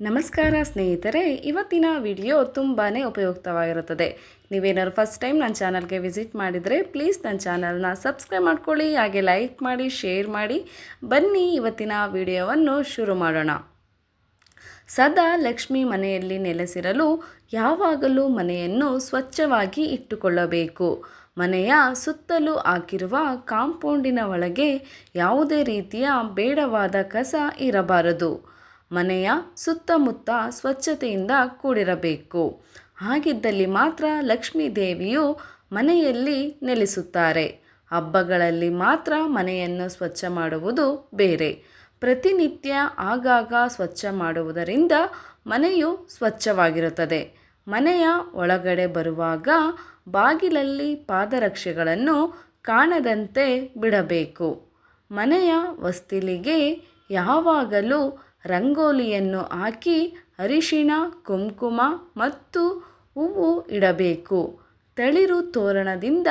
ನಮಸ್ಕಾರ ಸ್ನೇಹಿತರೆ, ಇವತ್ತಿನ ವಿಡಿಯೋ ತುಂಬಾ ಉಪಯುಕ್ತವಾಗಿರುತ್ತದೆ. ನೀವೇನಾದ್ರು ಫಸ್ಟ್ ಟೈಮ್ ನನ್ನ ಚಾನಲ್ಗೆ ವಿಸಿಟ್ ಮಾಡಿದರೆ ಪ್ಲೀಸ್ ನನ್ನ ಚಾನಲ್ನ ಸಬ್ಸ್ಕ್ರೈಬ್ ಮಾಡ್ಕೊಳ್ಳಿ, ಹಾಗೆ ಲೈಕ್ ಮಾಡಿ ಶೇರ್ ಮಾಡಿ. ಬನ್ನಿ ಇವತ್ತಿನ ವಿಡಿಯೋವನ್ನು ಶುರು ಮಾಡೋಣ. ಸದಾ ಲಕ್ಷ್ಮಿ ಮನೆಯಲ್ಲಿ ನೆಲೆಸಿರಲು ಯಾವಾಗಲೂ ಮನೆಯನ್ನು ಸ್ವಚ್ಛವಾಗಿ ಇಟ್ಟುಕೊಳ್ಳಬೇಕು. ಮನೆಯ ಸುತ್ತಲೂ ಹಾಕಿರುವ ಕಾಂಪೌಂಡಿನ ಒಳಗೆ ಯಾವುದೇ ರೀತಿಯ ಬೇಡವಾದ ಕಸ ಇರಬಾರದು. ಮನೆಯ ಸುತ್ತಮುತ್ತ ಸ್ವಚ್ಛತೆಯಿಂದ ಕೂಡಿರಬೇಕು. ಹಾಗಿದ್ದಲ್ಲಿ ಮಾತ್ರ ಲಕ್ಷ್ಮೀ ದೇವಿಯು ಮನೆಯಲ್ಲಿ ನೆಲೆಸುತ್ತಾರೆ. ಹಬ್ಬಗಳಲ್ಲಿ ಮಾತ್ರ ಮನೆಯನ್ನು ಸ್ವಚ್ಛ ಮಾಡುವುದು ಬೇರೆ. ಪ್ರತಿನಿತ್ಯ ಆಗಾಗ ಸ್ವಚ್ಛ ಮಾಡುವುದರಿಂದ ಮನೆಯು ಸ್ವಚ್ಛವಾಗಿರುತ್ತದೆ. ಮನೆಯ ಒಳಗಡೆ ಬರುವಾಗ ಬಾಗಿಲಲ್ಲಿ ಪಾದರಕ್ಷೆಗಳನ್ನು ಕಾಣದಂತೆ ಬಿಡಬೇಕು. ಮನೆಯ ವಸ್ತಿಲಿಗೆ ಯಾವಾಗಲೂ ರಂಗೋಲಿಯನ್ನು ಹಾಕಿ ಅರಿಶಿಣ, ಕುಂಕುಮ ಮತ್ತು ಹೂವು ಇಡಬೇಕು. ತಳಿರು ತೋರಣದಿಂದ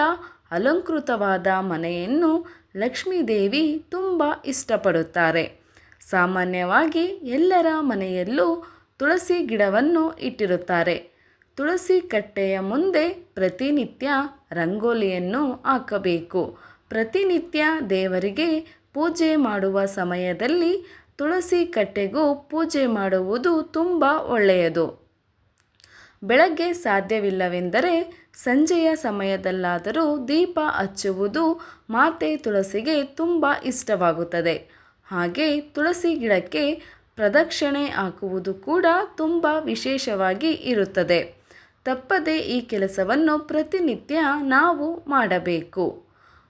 ಅಲಂಕೃತವಾದ ಮನೆಯನ್ನು ಲಕ್ಷ್ಮೀದೇವಿ ತುಂಬ ಇಷ್ಟಪಡುತ್ತಾರೆ. ಸಾಮಾನ್ಯವಾಗಿ ಎಲ್ಲರ ಮನೆಯಲ್ಲೂ ತುಳಸಿ ಗಿಡವನ್ನು ಇಟ್ಟಿರುತ್ತಾರೆ. ತುಳಸಿ ಕಟ್ಟೆಯ ಮುಂದೆ ಪ್ರತಿನಿತ್ಯ ರಂಗೋಲಿಯನ್ನು ಹಾಕಬೇಕು. ಪ್ರತಿನಿತ್ಯ ದೇವರಿಗೆ ಪೂಜೆ ಮಾಡುವ ಸಮಯದಲ್ಲಿ ತುಳಸಿ ಕಟ್ಟೆಗೂ ಪೂಜೆ ಮಾಡುವುದು ತುಂಬ ಒಳ್ಳೆಯದು. ಬೆಳಗ್ಗೆ ಸಾಧ್ಯವಿಲ್ಲವೆಂದರೆ ಸಂಜೆಯ ಸಮಯದಲ್ಲಾದರೂ ದೀಪ ಹಚ್ಚುವುದು ಮಾತೆ ತುಳಸಿಗೆ ತುಂಬ ಇಷ್ಟವಾಗುತ್ತದೆ. ಹಾಗೆ ತುಳಸಿ ಗಿಡಕ್ಕೆ ಪ್ರದಕ್ಷಿಣೆ ಹಾಕುವುದು ಕೂಡ ತುಂಬ ವಿಶೇಷವಾಗಿ ಇರುತ್ತದೆ. ತಪ್ಪದೆ ಈ ಕೆಲಸವನ್ನು ಪ್ರತಿನಿತ್ಯ ನಾವು ಮಾಡಬೇಕು.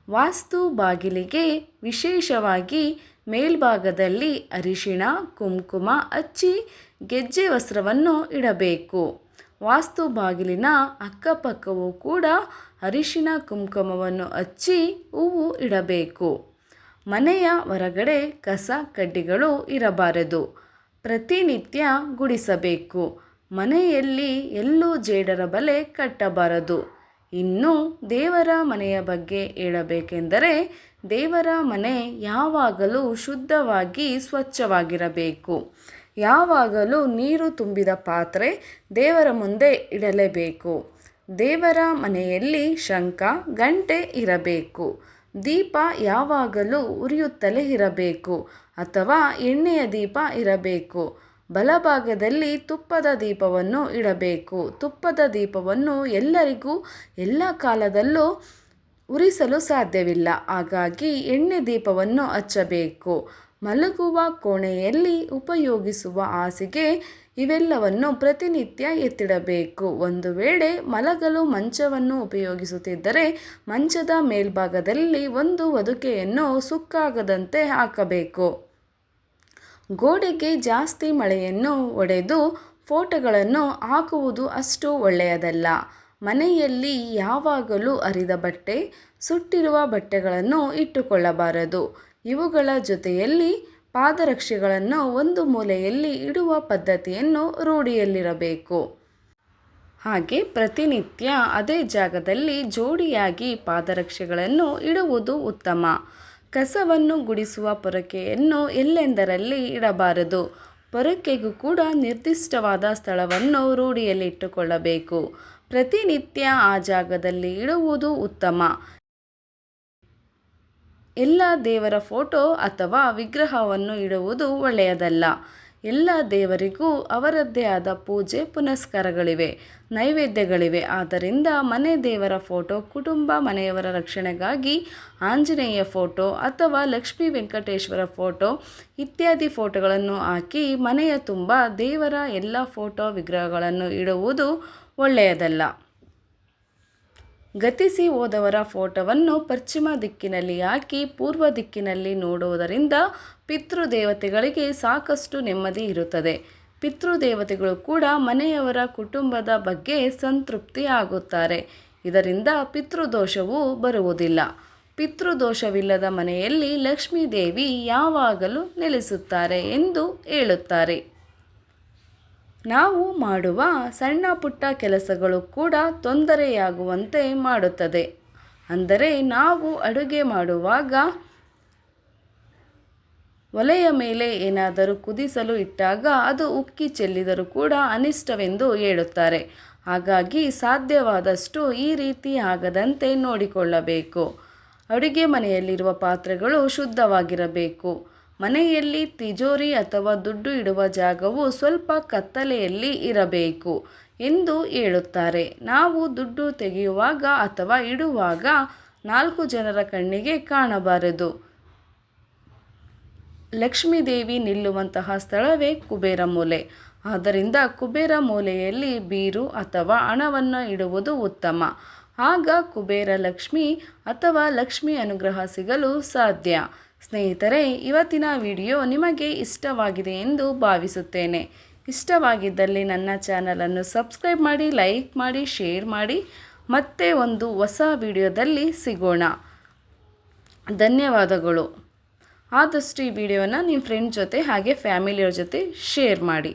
ವಾಸ್ತು ಬಾಗಿಲಿಗೆ ವಿಶೇಷವಾಗಿ ಮೇಲ್ಭಾಗದಲ್ಲಿ ಅರಿಶಿಣ, ಕುಂಕುಮ ಹಚ್ಚಿ ಗೆಜ್ಜೆ ವಸ್ತ್ರವನ್ನು ಇಡಬೇಕು. ವಾಸ್ತು ಬಾಗಿಲಿನ ಅಕ್ಕಪಕ್ಕವೂ ಕೂಡ ಅರಿಶಿಣ, ಕುಂಕುಮವನ್ನು ಹಚ್ಚಿ ಹೂವು ಇಡಬೇಕು. ಮನೆಯ ಹೊರಗಡೆ ಕಸ, ಕಡ್ಡಿಗಳು ಇರಬಾರದು. ಪ್ರತಿನಿತ್ಯ ಗುಡಿಸಬೇಕು. ಮನೆಯಲ್ಲಿ ಎಲ್ಲೂ ಜೇಡರ ಬಲೆ ಕಟ್ಟಬಾರದು. ಇನ್ನು ದೇವರ ಮನೆಯ ಬಗ್ಗೆ ಹೇಳಬೇಕೆಂದರೆ ದೇವರ ಮನೆ ಯಾವಾಗಲೂ ಶುದ್ಧವಾಗಿ ಸ್ವಚ್ಛವಾಗಿರಬೇಕು. ಯಾವಾಗಲೂ ನೀರು ತುಂಬಿದ ಪಾತ್ರೆ ದೇವರ ಮುಂದೆ ಇಡಲೇಬೇಕು. ದೇವರ ಮನೆಯಲ್ಲಿ ಶಂಖ, ಗಂಟೆ ಇರಬೇಕು. ದೀಪ ಯಾವಾಗಲೂ ಉರಿಯುತ್ತಲೇ ಇರಬೇಕು ಅಥವಾ ಎಣ್ಣೆಯ ದೀಪ ಇರಬೇಕು. ಬಲಭಾಗದಲ್ಲಿ ತುಪ್ಪದ ದೀಪವನ್ನು ಇಡಬೇಕು. ತುಪ್ಪದ ದೀಪವನ್ನು ಎಲ್ಲರಿಗೂ ಎಲ್ಲ ಕಾಲದಲ್ಲೂ ಉರಿಸಲು ಸಾಧ್ಯವಿಲ್ಲ. ಹಾಗಾಗಿ ಎಣ್ಣೆ ದೀಪವನ್ನು ಹಚ್ಚಬೇಕು. ಮಲಗುವ ಕೋಣೆಯಲ್ಲಿ ಉಪಯೋಗಿಸುವ ಹಾಸಿಗೆ ಇವೆಲ್ಲವನ್ನು ಪ್ರತಿನಿತ್ಯ ಎತ್ತಿಡಬೇಕು. ಒಂದು ವೇಳೆ ಮಲಗಲು ಮಂಚವನ್ನು ಉಪಯೋಗಿಸುತ್ತಿದ್ದರೆ ಮಂಚದ ಮೇಲ್ಭಾಗದಲ್ಲಿ ಒಂದು ಹೊದಿಕೆಯನ್ನು ಸುಕ್ಕಾಗದಂತೆ ಹಾಕಬೇಕು. ಗೋಡೆಗೆ ಜಾಸ್ತಿ ಮಳೆಯನ್ನು ಒಡೆದು ಫೋಟೋಗಳನ್ನು ಹಾಕುವುದು ಅಷ್ಟು ಒಳ್ಳೆಯದಲ್ಲ. ಮನೆಯಲ್ಲಿ ಯಾವಾಗಲೂ ಅರಿದ ಬಟ್ಟೆ, ಸುಟ್ಟಿರುವ ಬಟ್ಟೆಗಳನ್ನು ಇಟ್ಟುಕೊಳ್ಳಬಾರದು. ಇವುಗಳ ಜೊತೆಯಲ್ಲಿ ಪಾದರಕ್ಷೆಗಳನ್ನು ಒಂದು ಮೂಲೆಯಲ್ಲಿ ಇಡುವ ಪದ್ಧತಿಯನ್ನು ರೂಢಿಯಲ್ಲಿರಬೇಕು. ಹಾಗೆ ಪ್ರತಿನಿತ್ಯ ಅದೇ ಜಾಗದಲ್ಲಿ ಜೋಡಿಯಾಗಿ ಪಾದರಕ್ಷೆಗಳನ್ನು ಇಡುವುದು ಉತ್ತಮ. ಕಸವನ್ನು ಗುಡಿಸುವ ಪೊರಕೆಯನ್ನು ಎಲ್ಲೆಂದರಲ್ಲಿ ಇಡಬಾರದು? ಪೊರಕೆಗೂ ಕೂಡ ನಿರ್ದಿಷ್ಟವಾದ ಸ್ಥಳವನ್ನು ರೂಢಿಯಲ್ಲಿಟ್ಟುಕೊಳ್ಳಬೇಕು. ಪ್ರತಿನಿತ್ಯ ಆ ಜಾಗದಲ್ಲಿ ಇಡುವುದು ಉತ್ತಮ. ಎಲ್ಲ ದೇವರ ಫೋಟೋ ಅಥವಾ ವಿಗ್ರಹವನ್ನು ಇಡುವುದು ಒಳ್ಳೆಯದಲ್ಲ. ಎಲ್ಲ ದೇವರಿಗೂ ಅವರದ್ದೇ ಆದ ಪೂಜೆ ಪುನಸ್ಕಾರಗಳಿವೆ, ನೈವೇದ್ಯಗಳಿವೆ. ಆದ್ದರಿಂದ ಮನೆ ದೇವರ ಫೋಟೋ, ಕುಟುಂಬ ಮನೆಯವರ ರಕ್ಷಣೆಗಾಗಿ ಆಂಜನೇಯ ಫೋಟೋ ಅಥವಾ ಲಕ್ಷ್ಮೀ ವೆಂಕಟೇಶ್ವರ ಫೋಟೋ ಇತ್ಯಾದಿ ಫೋಟೋಗಳನ್ನು ಹಾಕಿ ಮನೆಯ ತುಂಬ ದೇವರ ಎಲ್ಲ ಫೋಟೋ ವಿಗ್ರಹಗಳನ್ನು ಇಡುವುದು ಒಳ್ಳೆಯದಲ್ಲ. ಗತಿಸಿ ಹೋದವರ ಫೋಟೋವನ್ನು ಪಶ್ಚಿಮ ದಿಕ್ಕಿನಲ್ಲಿ ಹಾಕಿ ಪೂರ್ವ ದಿಕ್ಕಿನಲ್ಲಿ ನೋಡುವುದರಿಂದ ಪಿತೃದೇವತೆಗಳಿಗೆ ಸಾಕಷ್ಟು ನೆಮ್ಮದಿ ಇರುತ್ತದೆ. ಪಿತೃದೇವತೆಗಳು ಕೂಡ ಮನೆಯವರ ಕುಟುಂಬದ ಬಗ್ಗೆ ಸಂತೃಪ್ತಿ ಆಗುತ್ತಾರೆ ಇದರಿಂದ ಪಿತೃದೋಷವು ಬರುವುದಿಲ್ಲ. ಪಿತೃದೋಷವಿಲ್ಲದ ಮನೆಯಲ್ಲಿ ಲಕ್ಷ್ಮೀದೇವಿ ಯಾವಾಗಲೂ ನೆಲೆಸುತ್ತಾರೆ ಎಂದು ಹೇಳುತ್ತಾರೆ. ನಾವು ಮಾಡುವ ಸಣ್ಣ ಪುಟ್ಟ ಕೆಲಸಗಳು ಕೂಡ ತೊಂದರೆಯಾಗುವಂತೆ ಮಾಡುತ್ತದೆ. ಅಂದರೆ ನಾವು ಅಡುಗೆ ಮಾಡುವಾಗ ಒಲೆಯ ಮೇಲೆ ಏನಾದರೂ ಕುದಿಸಲು ಇಟ್ಟಾಗ ಅದು ಉಕ್ಕಿ ಚೆಲ್ಲಿದರೂ ಕೂಡ ಅನಿಷ್ಟವೆಂದು ಹೇಳುತ್ತಾರೆ. ಹಾಗಾಗಿ ಸಾಧ್ಯವಾದಷ್ಟು ಈ ರೀತಿ ಆಗದಂತೆ ನೋಡಿಕೊಳ್ಳಬೇಕು. ಅಡುಗೆ ಮನೆಯಲ್ಲಿರುವ ಪಾತ್ರೆಗಳು ಶುದ್ಧವಾಗಿರಬೇಕು. ಮನೆಯಲ್ಲಿ ತಿಜೋರಿ ಅಥವಾ ದುಡ್ಡು ಇಡುವ ಜಾಗವು ಸ್ವಲ್ಪ ಕತ್ತಲೆಯಲ್ಲಿ ಇರಬೇಕು ಎಂದು ಹೇಳುತ್ತಾರೆ. ನಾವು ದುಡ್ಡು ತೆಗೆಯುವಾಗ ಅಥವಾ ಇಡುವಾಗ ನಾಲ್ಕು ಜನರ ಕಣ್ಣಿಗೆ ಕಾಣಬಾರದು. ಲಕ್ಷ್ಮೀದೇವಿ ನಿಲ್ಲುವಂತಹ ಸ್ಥಳವೇ ಕುಬೇರ ಮೂಲೆ. ಆದ್ದರಿಂದ ಕುಬೇರ ಮೂಲೆಯಲ್ಲಿ ಬೀರು ಅಥವಾ ಹಣವನ್ನು ಇಡುವುದು ಉತ್ತಮ. ಆಗ ಕುಬೇರ ಲಕ್ಷ್ಮಿ ಅಥವಾ ಲಕ್ಷ್ಮಿ ಅನುಗ್ರಹ ಸಿಗಲು ಸಾಧ್ಯ. ಸ್ನೇಹಿತರೆ, ಇವತ್ತಿನ ವಿಡಿಯೋ ನಿಮಗೆ ಇಷ್ಟವಾಗಿದೆ ಎಂದು ಭಾವಿಸುತ್ತೇನೆ. ಇಷ್ಟವಾಗಿದ್ದಲ್ಲಿ ನನ್ನ ಚಾನಲನ್ನು ಸಬ್ಸ್ಕ್ರೈಬ್ ಮಾಡಿ, ಲೈಕ್ ಮಾಡಿ, ಶೇರ್ ಮಾಡಿ. ಮತ್ತೆ ಒಂದು ಹೊಸ ವಿಡಿಯೋದಲ್ಲಿ ಸಿಗೋಣ. ಧನ್ಯವಾದಗಳು. ಆದಷ್ಟು ಈ ವಿಡಿಯೋನ ನಿಮ್ಮ ಫ್ರೆಂಡ್ ಜೊತೆ ಹಾಗೆ ಫ್ಯಾಮಿಲಿಯವ್ರ ಜೊತೆ ಶೇರ್ ಮಾಡಿ.